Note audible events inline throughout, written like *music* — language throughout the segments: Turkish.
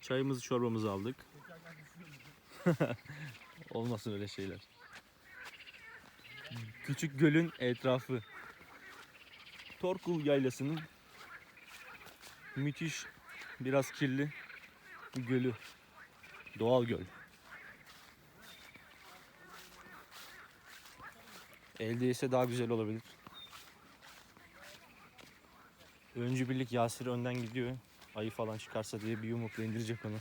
Çayımızı çorbamızı aldık. *laughs* Olmasın öyle şeyler. Küçük gölün etrafı. Torkul Yaylası'nın müthiş biraz kirli gölü. Doğal göl. Elde ise daha güzel olabilir. Öncü birlik Yasir önden gidiyor. Ayı falan çıkarsa diye bir yumrukla indirecek onu.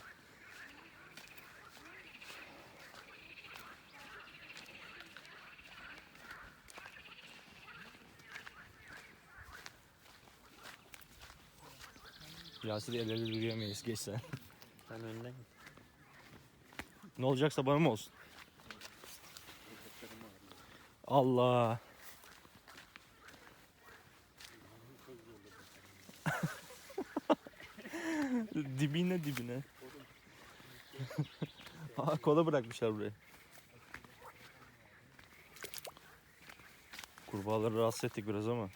Yasir'i el ele yürüyemeyiz geç sen. Sen önden. Ne olacaksa bana mı olsun? Allah. Aa, kola bırakmışlar buraya. Kurbağaları rahatsız ettik biraz ama.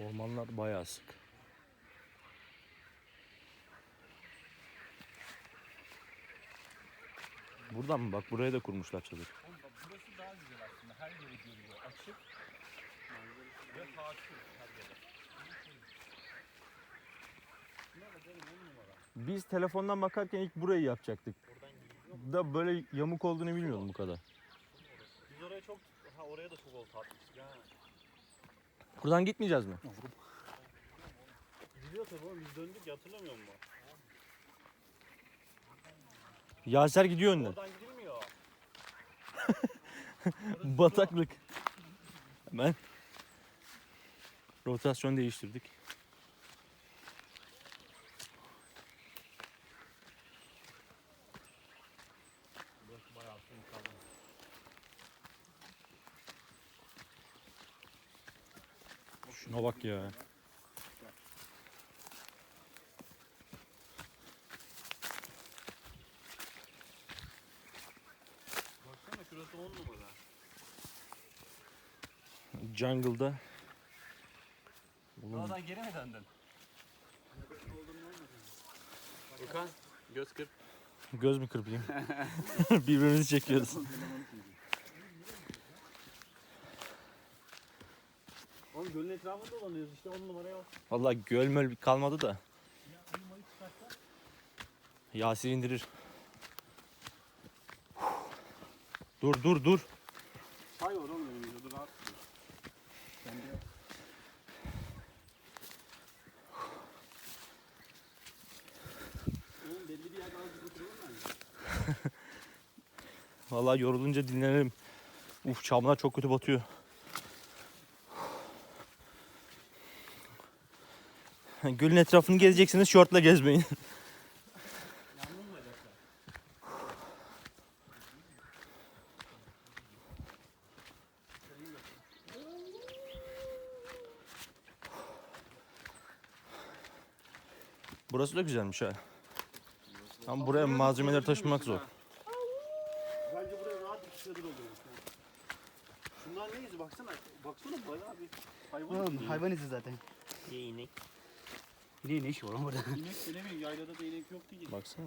Ormanlar bayağı sık. Buradan mı bak buraya da kurmuşlar çadır. Burası daha güzel aslında. Her yeri görüyor. Açık. Ve hakim her yere. Biz telefondan bakarken ilk burayı yapacaktık. Da böyle yamuk olduğunu bilmiyordum bu kadar. Biz oraya çok, ha oraya da çok olta atmıştık ha. Buradan gitmeyeceğiz mi? Gidiyor tabii oğlum biz döndük ya hatırlamıyor musun? Yaser gidiyor önden. Oradan gidilmiyor. *laughs* Bataklık. Hemen rotasyon değiştirdik. Şuna bak ya. Baksana şurası 10 numara. Jungle'da. Oğlum, Dağdan geri mi döndün? Okan göz kırp. göz mü kırpayım? *laughs* Birbirimizi çekiyoruz. Oğlum gölün etrafında dolanıyoruz işte 10 numaraya bak. Vallahi göl möl kalmadı da. Yasir indirir. Dur dur dur. Çay var oğlum önümüzde dur rahat dur. Sen de Oğlum belli bir yerde azıcık oturalım mı? Vallahi yorulunca dinlenelim. Uf çamlar çok kötü batıyor. Gölün etrafını gezeceksiniz şortla gezmeyin. Burası da güzelmiş ha. Ama buraya malzemeleri taşımak zor. Bence buraya rahat bir çadır olur. Şunlar ne izi baksana. Baksana bayağı bir hayvan. Oğlum hayvan izi zaten. İyi inek. Ne ne iş var lan burada? İnek de ne bileyim yaylada da inek yok değil. Baksana.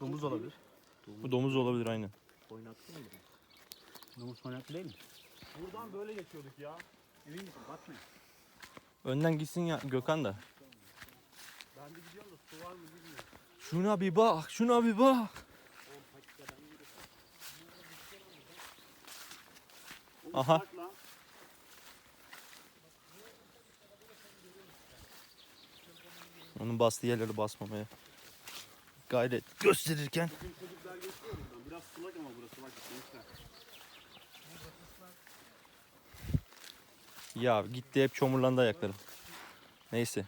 Domuz olabilir. Bu domuz olabilir aynen. Oynattın mı? Domuz manyak değil mi? Buradan böyle geçiyorduk ya. Emin misin? Bakma. Önden gitsin ya Gökhan da. Ben de gidiyorum da su var mı bilmiyorum. Şuna bir bak, şuna bir bak. Aha. Onun bastığı yerleri basmamaya. Gayret gösterirken. Biraz sulak ama burası bak. Ya gitti hep çomurlandı ayaklarım. Neyse.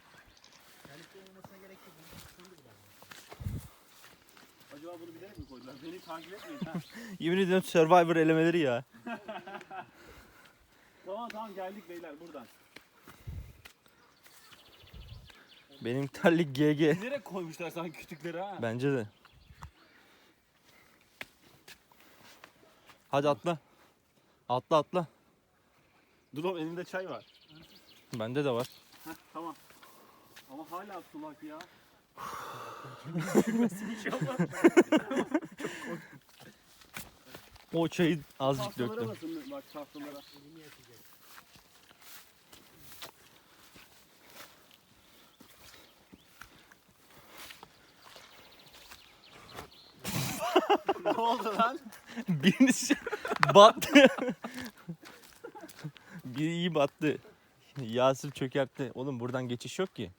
Acaba bunu bilerek mi koydular? Beni takip etmeyin ha. *laughs* Yemin ediyorum Survivor elemeleri ya. *laughs* tamam tamam geldik beyler buradan. Benim terlik GG. Bilerek koymuşlar sanki kütükleri ha. Bence de. Hadi atla. Atla atla. Dur oğlum elinde çay var. Bende de var. Heh, tamam. Ama hala sulak ya. O çayı azıcık Tahtalara döktüm. basın bak tahtalara. ne oldu lan? Birisi battı. Biri iyi battı. Yasir çökertti. Oğlum buradan geçiş yok ki.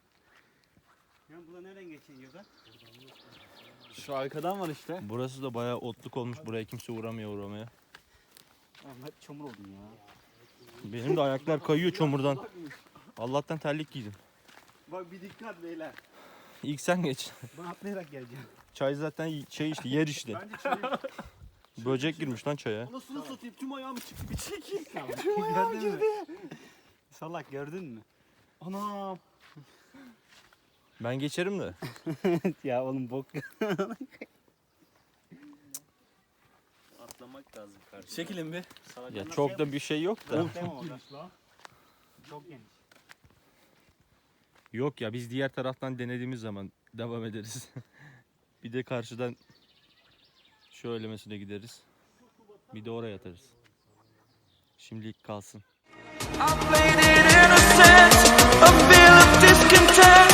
Ya da? Şu arkadan var işte. Burası da bayağı otluk olmuş. Buraya kimse uğramıyor uğramaya. Ben hep çamur oldum ya. Benim de ayaklar kayıyor çamurdan. Allah'tan terlik giydim. Bak bir dikkat beyler. İlk sen geç. Ben atlayarak geleceğim. Çay zaten şey işte yer işte. Bence çayı... Böcek girmiş lan çaya. Anasını satayım tüm ayağım çıktı bir çekil. gördün mü? Salak gördün mü? Anam. Ben geçerim de. *laughs* ya oğlum bok. Atlamak lazım kardeşim. Çekilin bir. Ya çok da bir şey yok da. *laughs* Orada. Çok geniş. Yok ya biz diğer taraftan denediğimiz zaman devam ederiz. *laughs* bir de karşıdan şöylemesine gideriz. Bir de oraya atarız. Şimdilik kalsın. I played it innocent, a feel of discontent.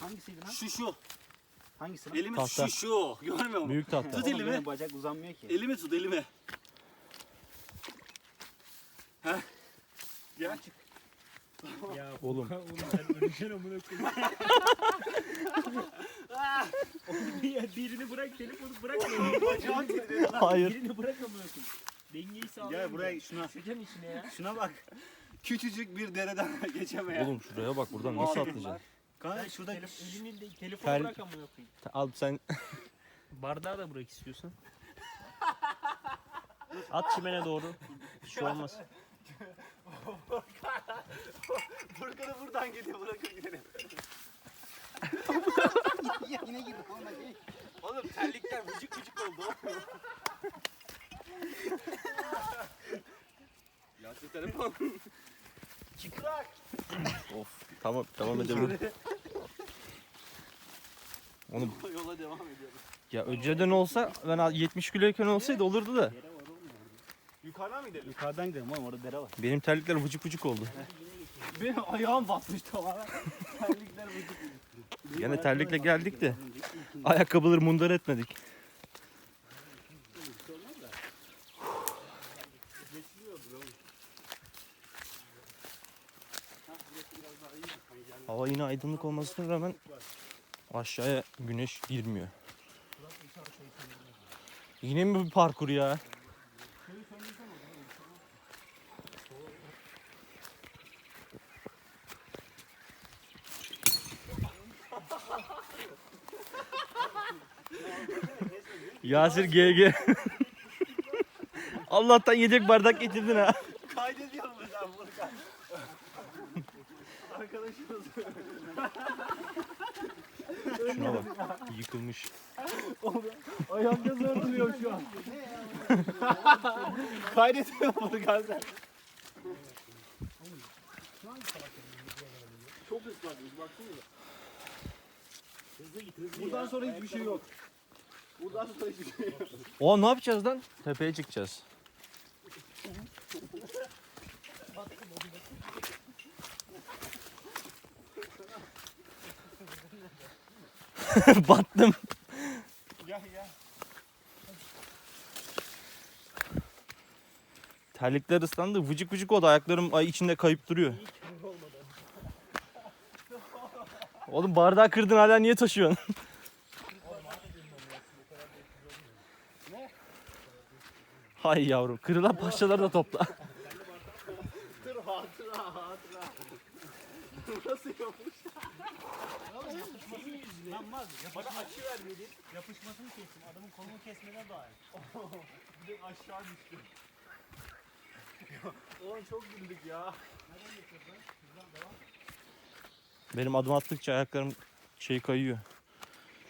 Hangisiydi lan? Şu şu. Hangisi lan? Elimi Tahta. şu şu. Görmüyor musun? Büyük tahta. Tut elimi. benim bacak uzanmıyor ki. Elimi tut elimi. Heh. Gel. Oğlum ya birini bırak telefonu bırak. Bacağım titredi hayır. birini bırak amına koyayım. Dengeyi sağlayın. Gel buraya şuna. Düşeceğim içine ya. Şuna bak. Küçücük bir dereden *laughs* geçemeyen. Oğlum şuraya bak buradan nasıl atlayacaksın? Kanka şurada elini de telefonu Ter- bırak amına koyayım. Al sen *laughs* Bardağı da bırak istiyorsan. At çimene doğru. Bir şey olmaz. *laughs* Furkan'ı buradan gidiyor bırakın gidelim. yine gibi. Oğlum terlikler vıcık vıcık oldu. ya şu telefon. Çıkrak. of tamam tamam edebilirim. Onu Yola devam ediyoruz. ya önceden olsa ben 70 kiloyken olsaydı olurdu da. Yukarıdan mı gidelim? Yukarıdan gidelim oğlum orada dere var. Benim terlikler vıcık vıcık oldu. Benim ayağım batmış tamamen. Terlikler vıcık. Gene terlikle geldik de ayakkabıları mundar etmedik. Hava yine aydınlık olmasına rağmen aşağıya güneş girmiyor. Yine mi bir parkur ya? Yasir GG. Allah'tan yedek bardak getirdin ha. Kaydediyorum ben Furkan. Arkadaşımız. Şuna bak. Yıkılmış. Ayağımda zor duruyor şu an. Kaydediyorum Furkan sen. Çok ıslakmış baksana. Buradan sonra hiçbir şey yok. Buradan sonra hiçbir şey yok. O ne yapacağız lan? Tepeye çıkacağız. *laughs* Battım. Gel gel. Terlikler ıslandı. Vıcık vıcık oldu. Ayaklarım ay içinde kayıp duruyor. Oğlum bardağı kırdın hala niye taşıyorsun? *laughs* Hay yavrum. Kırılan parçaları da topla. hatıra hatıra. Nasıl yapmış? Var Bana açı vermedin. yapışmasını kestim. Adamın kolunu kesmeden dahil. Bir de aşağı düştü. Oğlum çok güldük ya. Benim adım attıkça ayaklarım şey kayıyor.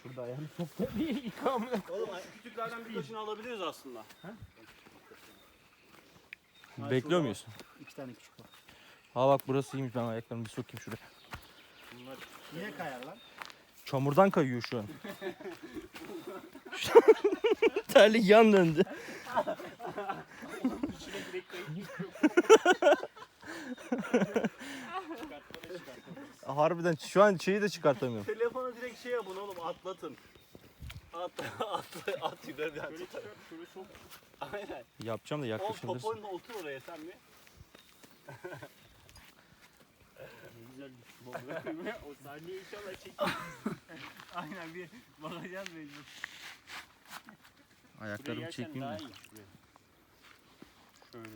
Şurada ayağını *laughs* Oğlum küçüklerden birkaçını alabiliriz aslında. Bekliyor muyuz? İki tane küçük var. Ha bak burası iyiymiş ben ayaklarımı bir sokayım şuraya. Niye kayar lan? Çamurdan kayıyor şu an. *laughs* Terlik yan döndü. *laughs* Harbiden şu an şeyi de çıkartamıyorum. Telefonu direkt şey yapın oğlum atlatın. At *laughs* at at yukarıdan. Şöyle çıkar, şöyle sok. Aynen. Yapacağım da Oğlum yaklaşabilirsin. popoyla otur oraya sen bir. Güzel o sahneyi inşallah çek. Aynen bir bakacağız mecbur. Ayaklarımı çekeyim iyi. Şöyle.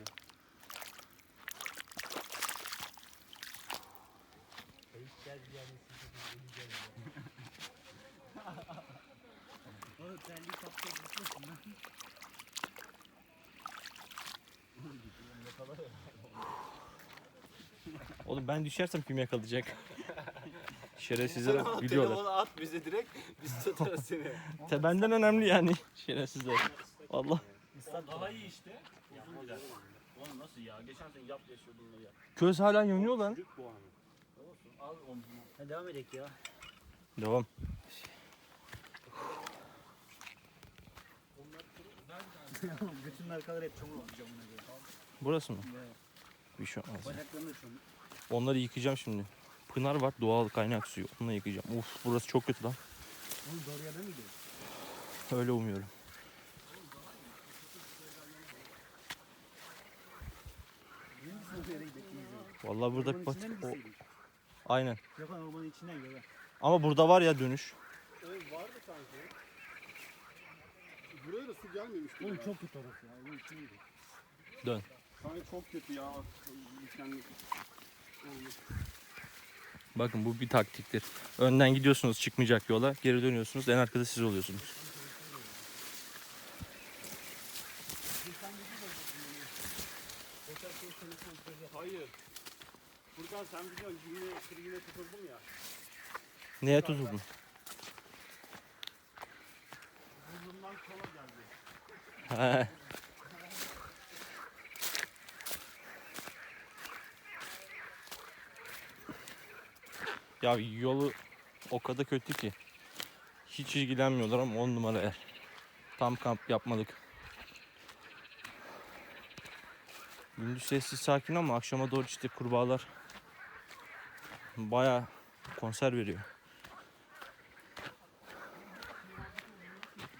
*laughs* Oğlum terliği kapta Oğlum ben düşersem kim yakalayacak? *laughs* Şerefsizler biliyorlar. Telefonu at bize direkt biz tutarız seni. *laughs* Te benden önemli yani şerefsizler. Allah. Daha iyi işte. Yapmayacak. Oğlum nasıl ya? Geçen sene yap yaşıyordun bunları ya. Köz hala yanıyor lan. Çocuk bu anı. Al onu. Hadi devam edelim ya. Devam. *laughs* Bütün arkalar hep çamur olmuş camına göre. Burası mı? Evet. Bir şey olmaz. Bacaklarını da çamur. Onları yıkayacağım şimdi. Pınar var doğal kaynak suyu. Onunla yıkayacağım. Uf burası çok kötü lan. Oğlum doğru yerden mi gidiyor? Öyle umuyorum. Vallahi burada içinden mi O, aynen. Yapan ormanın içinden gidiyor. Ama burada var ya dönüş. Evet vardı sanki. Buraya da su gelmemişti. Oğlum ya. çok kötü orası ya. Oğlum. Dön. Kanka çok kötü ya. Bakın bu bir taktiktir. Önden gidiyorsunuz çıkmayacak yola. Geri dönüyorsunuz. En arkada siz oluyorsunuz. Hayır. Furkan sen biliyorsun yine kırgine tutuldum ya. Neye tutuldun? Burnumdan kola geldi. Ya yolu o kadar kötü ki. Hiç ilgilenmiyorlar ama on numara yer. Tam kamp yapmadık. Gündüz sessiz sakin ama akşama doğru işte kurbağalar baya konser veriyor.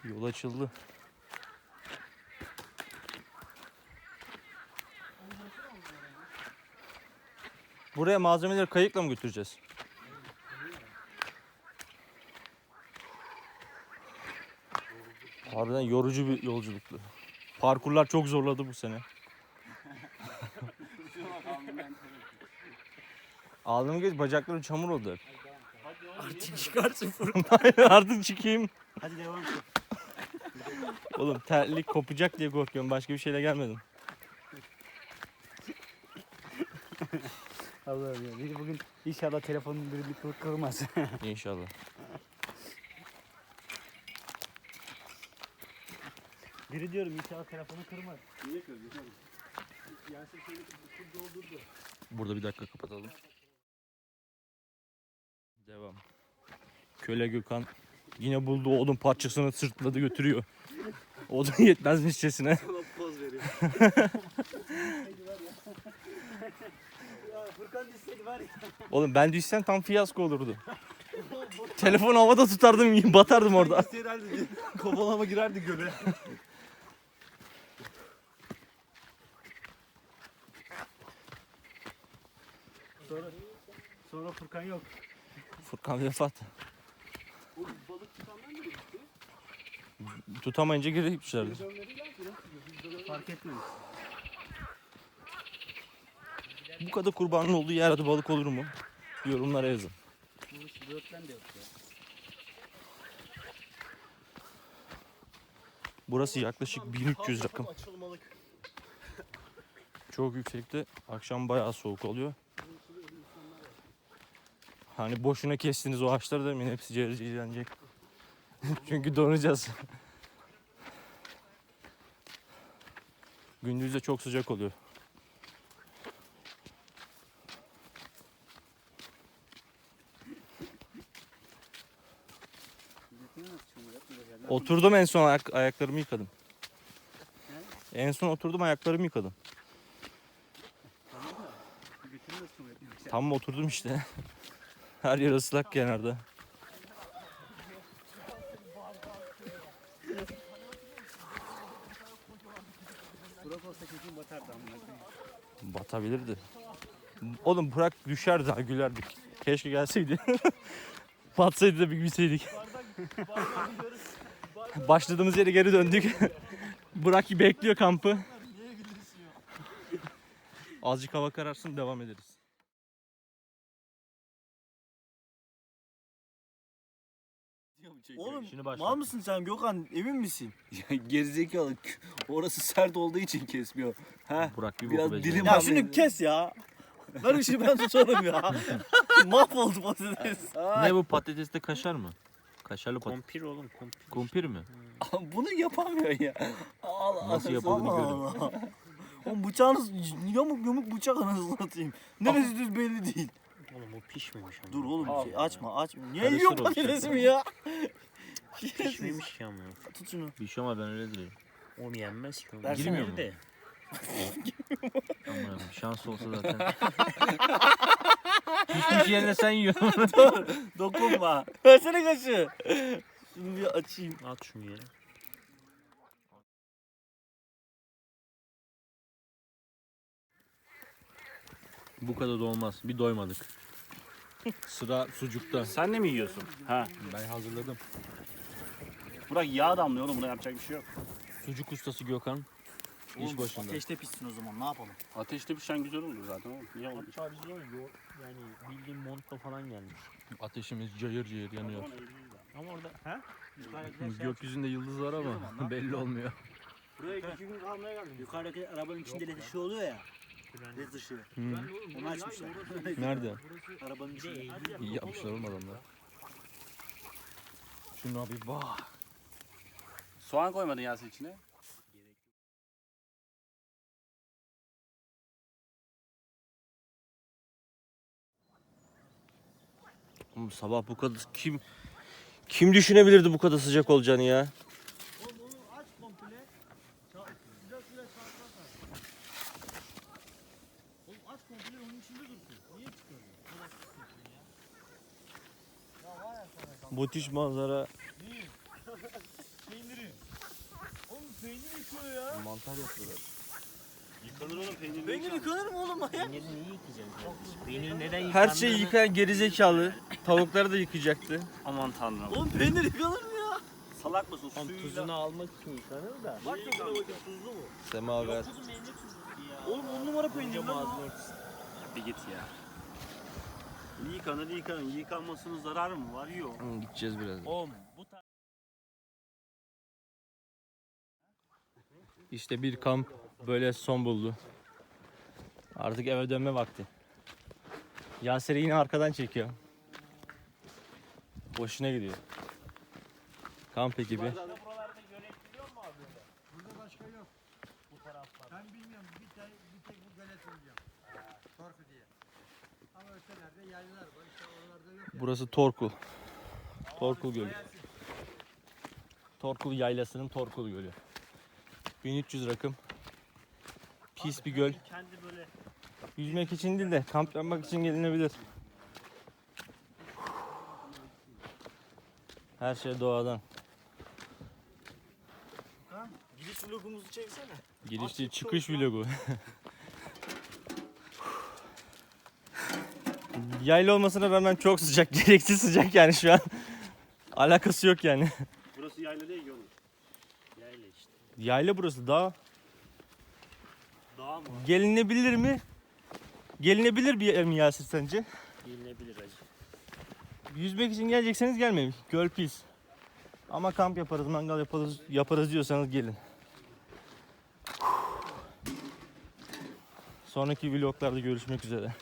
Yol açıldı. Buraya malzemeleri kayıkla mı götüreceğiz? Harbiden yorucu bir yolculuktu. Parkurlar çok zorladı bu sene. Ağzımı geç bacaklarım çamur oldu hep. Artık çıkarsın Furkan. *laughs* Artık çıkayım. Hadi devam et. Oğlum terlik kopacak diye korkuyorum. Başka bir şeyle gelmedim. Allah'ım ya. Biri bugün inşallah telefonun birini kır kırmaz. İnşallah. Biri diyorum inşallah telefonu kırmaz. Niye? Yasin kırdı doldurdu. Burada bir dakika kapatalım. Devam. Köle Gökhan yine bulduğu odun parçasını sırtladı götürüyor. Odun yetmezmişçesine. Sana poz veriyor. Ya Furkan düşseydi var ya. Oğlum ben düşsem tam fiyasko olurdu. Telefonu havada tutardım batardım orada. herhalde kovalama girerdi göle. Sonra, sonra Furkan yok. Furkan vefat. O balık tutanlar mı gitti? Tutamayınca geri gitmişlerdi. Dönmediler ki nasıl gidiyor? Biz de Fark etmemiş. Bu kadar kurbanın olduğu yerde balık olur mu? Yorumlara yazın. Burası böğürtlen de yok ya. Burası yaklaşık 1300 rakım. Açılmalık. Çok yüksekte. Akşam bayağı soğuk oluyor. Hani boşuna kestiniz o ağaçları demeyin. Hepsi cevizlenecek. *laughs* Çünkü donacağız. Gündüz de çok sıcak oluyor. Oturdum en son ayak- ayaklarımı yıkadım. En son oturdum ayaklarımı yıkadım. Tam oturdum işte. Her yer ıslak kenarda. Burak olsa kesin batardı amına koyayım. Batabilirdi. Oğlum bırak düşer daha gülerdik. Keşke gelseydi. *laughs* Batsaydı da bir gülseydik. *laughs* Başladığımız yere geri döndük. *laughs* Burak bekliyor kampı. Azıcık hava kararsın devam ederiz. Oğlum Şimdi başla. mal mısın sen Gökhan emin misin? Ya Gerizekalı. Orası sert olduğu için kesmiyor. Ha? Burak bir Biraz dilim-. Ya Tamam, şunu kes ya. Ver işi ben tutarım ya. *laughs* Mahvoldu patates. Ne bu patateste kaşar mı? Kaşarlı patates. Kompir oğlum kompir. Kumpir mi? Bunu yapamıyor ya. Allah Nasıl yapıldığını Allah görün. Allah. Oğlum bıçağınız yamuk yamuk bıçak anasını satayım. Neresi düz belli değil. Oğlum o pişmemiş ama. Dur oğlum Allah şey, açma açma. Niye Karıştır yiyor o patatesimi ya? *laughs* Pişmemiş ya ama. Tut şunu. Bir şey ama ben öyle diyorum. Onu yenmez ki. oğlum. Versene. Girmiyor mu? De. Aman *laughs* şans olsa zaten. Pişmiş yerine sen yiyorsun. *laughs* Dokunma. Versene kaşı. Şunu bir açayım. At şunu yere. Bu kadar da olmaz. Bir doymadık. Sıra sucukta. Sen de mi yiyorsun? Ha. Ben hazırladım. Burak yağ damlıyor oğlum buna yapacak bir şey yok. Sucuk ustası Gökhan. İş Oğlum, başında. Ateşte pişsin o zaman ne yapalım? Ateşte pişen güzel olur zaten oğlum. Niye olmuş? Hatta biz yani bildiğin montla falan gelmiş. Ateşimiz cayır cayır yanıyor. Ama orada ha? Gökyüzünde yıldız var ama belli olmuyor. Buraya iki gün kalmaya geldim. Yukarıdaki arabanın içinde led ışığı oluyor ya. Led ışığı. Hı. Onu açmışlar. *laughs* Nerede? Arabanın içinde. İyi yapmışlar oğlum adamlar. Şuna bir bak. Soğan koymadın Yasin içine. Oğlum sabah bu kadar kim kim düşünebilirdi bu kadar sıcak olacağını ya? Müthiş manzara. Mantar yapıyorlar. Yıkanır oğlum peynir. Peynir yıkanır mı oğlum? Peyniri niye yıkayacaksın kardeşim? Peyniri neden Her yıkandığını... şeyi yıkayan gerizekalı. Tavukları da yıkayacaktı. Aman tanrım. Oğlum peynir yıkanır mı ya? Salak mısın? Oğlum Suyuyla. tuzunu almak için yıkanır da. Bak da buna bakın tuzlu mu? Semaver. Oğlum on numara peynir Önce lan o. ağzını örtüsün. Bir git ya. Yıkanır yıkanır. Yıkanmasının zararı mı var? Yok. Hı, Gideceğiz biraz. Oğlum bu ta- İşte bir kamp böyle son buldu. Artık eve dönme vakti. Yaser'i yine arkadan çekiyor. Boşuna gidiyor. Kamp ekibi. Ben bilmiyorum bir tek, bir tek bu gölet biliyorum. Torku diye. Ama ötelerde yaylılar var işte oralarda yok. Burası Torkul. Torkul Gölü. Torkul Yaylası'nın Torkul Gölü. 1300 rakım. Pis bir göl. kendi böyle Yüzmek için değil de kamp yapmak için gelinebilir. Her şey doğadan. Giriş vlogumuzu çeksene. Giriş değil, çıkış vlogu. *laughs* Yayla olmasına rağmen çok sıcak. *laughs* Gereksiz sıcak yani şu an. Alakası yok yani. Burası yayla değil oğlum. Yayla işte. Yayla burası dağ. Dağ mı? Gelinebilir mi? Gelinebilir bir yer mi Yasir sence? Gelinebilir acı. Yüzmek için gelecekseniz gelmeyin. Göl pis. Ama kamp yaparız, mangal yaparız, yaparız diyorsanız gelin. Sonraki vloglarda görüşmek üzere.